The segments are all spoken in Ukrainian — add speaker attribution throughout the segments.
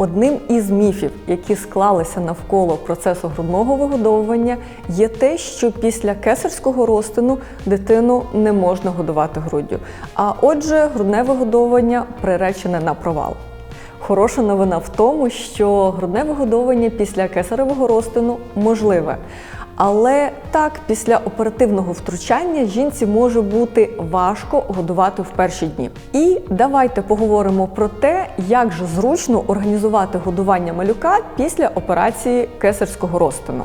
Speaker 1: Одним із міфів, які склалися навколо процесу грудного вигодовування, є те, що після кесарського розтину дитину не можна годувати груддю. А отже, грудне вигодовування приречене на провал. Хороша новина в тому, що грудне вигодовування після кесаревого розтину можливе. Але так, після оперативного втручання жінці може бути важко годувати в перші дні. І давайте поговоримо про те, як же зручно організувати годування малюка після операції кесарського розтину.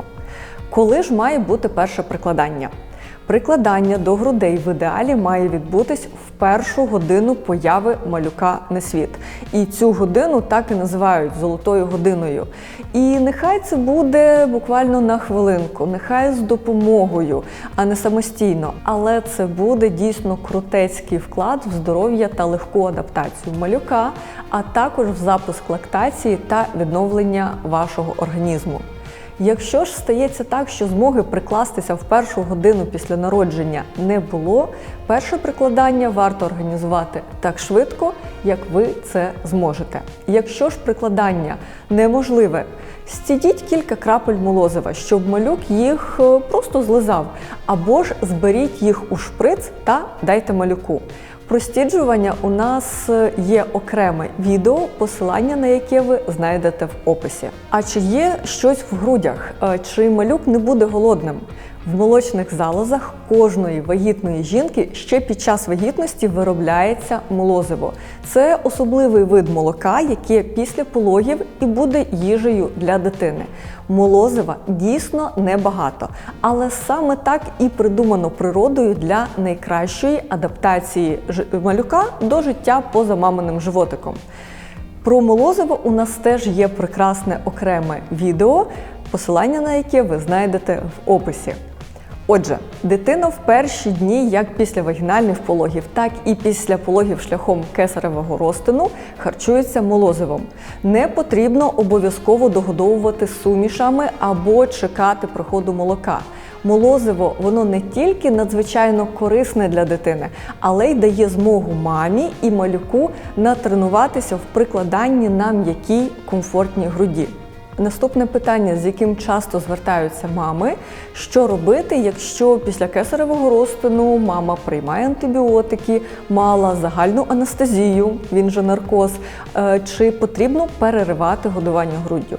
Speaker 1: Коли ж має бути перше прикладання? Прикладання до грудей в ідеалі має відбутись в першу годину появи малюка на світ. І цю годину так і називають золотою годиною. І нехай це буде буквально на хвилинку, нехай з допомогою, а не самостійно. Але це буде дійсно крутецький вклад в здоров'я та легку адаптацію малюка, а також в запуск лактації та відновлення вашого організму. Якщо ж стається так, що змоги прикластися в першу годину після народження не було, перше прикладання варто організувати так швидко, як ви це зможете. Якщо ж прикладання неможливе, стідіть кілька крапель молозива, щоб малюк їх е, просто злизав, або ж зберіть їх у шприц та дайте малюку. Про стіджування у нас е, є окреме відео, посилання на яке ви знайдете в описі. А чи є щось в грудях? Е, Чи малюк не буде голодним? В молочних залозах кожної вагітної жінки ще під час вагітності виробляється молозиво. Це особливий вид молока, яке після пологів і буде їжею для дитини. Молозива дійсно небагато, але саме так і придумано природою для найкращої адаптації малюка до життя поза маминим животиком. Про молозиво у нас теж є прекрасне окреме відео, посилання на яке ви знайдете в описі. Отже, дитина в перші дні, як після вагінальних пологів, так і після пологів шляхом кесаревого розтину, харчується молозивом. Не потрібно обов'язково догодовувати сумішами або чекати приходу молока. Молозиво воно не тільки надзвичайно корисне для дитини, але й дає змогу мамі і малюку натренуватися в прикладанні на м'якій комфортній груді. Наступне питання, з яким часто звертаються мами, що робити, якщо після кесаревого розтину мама приймає антибіотики, мала загальну анестезію, він же наркоз, е, чи потрібно переривати годування груддю?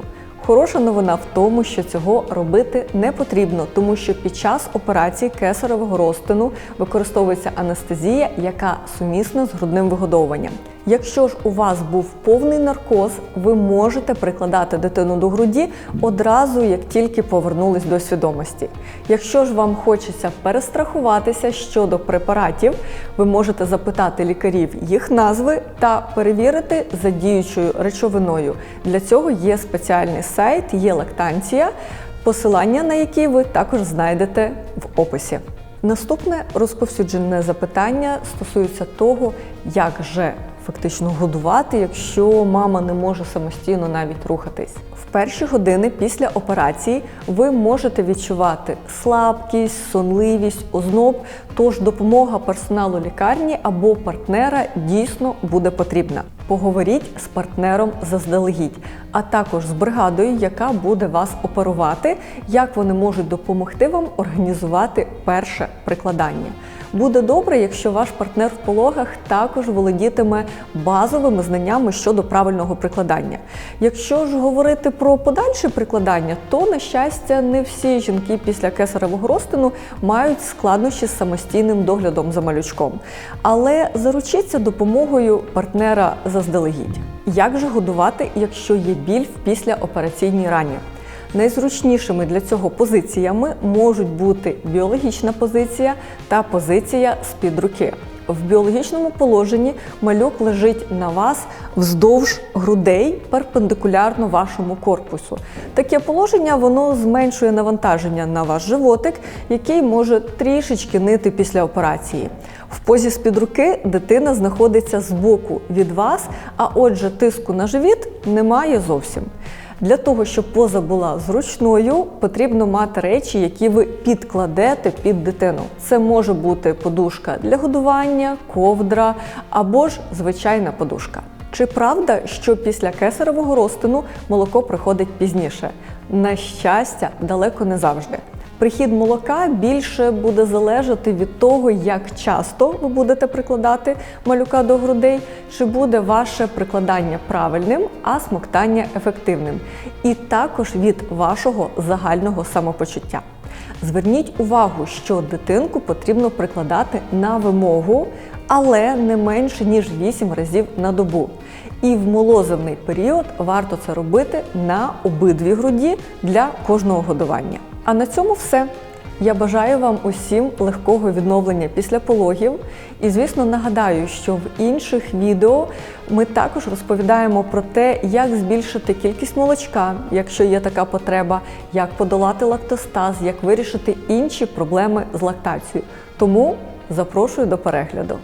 Speaker 1: Хороша новина в тому, що цього робити не потрібно, тому що під час операції кесаревого розтину використовується анестезія, яка сумісна з грудним вигодовуванням. Якщо ж у вас був повний наркоз, ви можете прикладати дитину до груді одразу, як тільки повернулись до свідомості. Якщо ж вам хочеться перестрахуватися щодо препаратів, ви можете запитати лікарів їх назви та перевірити за діючою речовиною. Для цього є спеціальний сайт, є лактанція, посилання на які ви також знайдете в описі. Наступне розповсюджене запитання стосується того, як же фактично годувати, якщо мама не може самостійно навіть рухатись. В перші години після операції ви можете відчувати слабкість, сонливість, озноб, тож допомога персоналу лікарні або партнера дійсно буде потрібна. Поговоріть з партнером заздалегідь, а також з бригадою, яка буде вас оперувати, як вони можуть допомогти вам організувати перше прикладання. Буде добре, якщо ваш партнер в пологах також володітиме базовими знаннями щодо правильного прикладання. Якщо ж говорити про подальше прикладання, то на щастя не всі жінки після кесаревого розтину мають складнощі з самостійним доглядом за малючком. Але заручіться допомогою партнера заздалегідь. Як же годувати, якщо є біль в післяопераційній рані? Найзручнішими для цього позиціями можуть бути біологічна позиція та позиція з-під руки. В біологічному положенні малюк лежить на вас вздовж грудей перпендикулярно вашому корпусу. Таке положення воно зменшує навантаження на ваш животик, який може трішечки нити після операції. В позі з-під руки дитина знаходиться збоку від вас, а отже, тиску на живіт немає зовсім. Для того, щоб поза була зручною, потрібно мати речі, які ви підкладете під дитину. Це може бути подушка для годування, ковдра або ж звичайна подушка. Чи правда, що після кесаревого розтину молоко приходить пізніше? На щастя, далеко не завжди. Прихід молока більше буде залежати від того, як часто ви будете прикладати малюка до грудей, чи буде ваше прикладання правильним, а смоктання ефективним, і також від вашого загального самопочуття. Зверніть увагу, що дитинку потрібно прикладати на вимогу, але не менше ніж 8 разів на добу. І в молозивний період варто це робити на обидві груді для кожного годування. А на цьому все. Я бажаю вам усім легкого відновлення після пологів. І, звісно, нагадаю, що в інших відео ми також розповідаємо про те, як збільшити кількість молочка, якщо є така потреба, як подолати лактостаз, як вирішити інші проблеми з лактацією. Тому запрошую до перегляду.